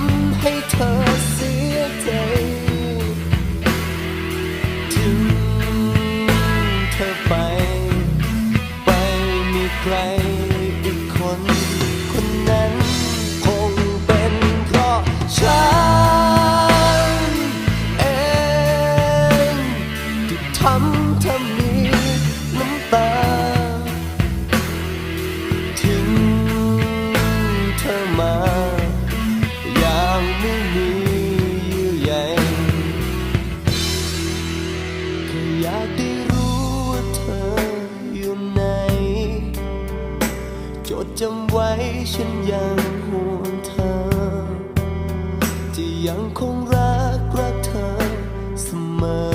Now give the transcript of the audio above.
ำให้เธอเสียใจจึงเธอไป ไปมีใครอีกคน คนนั้นคงเป็นเพราะฉันเองที่ทำทำนี้ จำไว้ฉันยังห่วงเธอ ที่ยังคงรักรักเธอเสมอ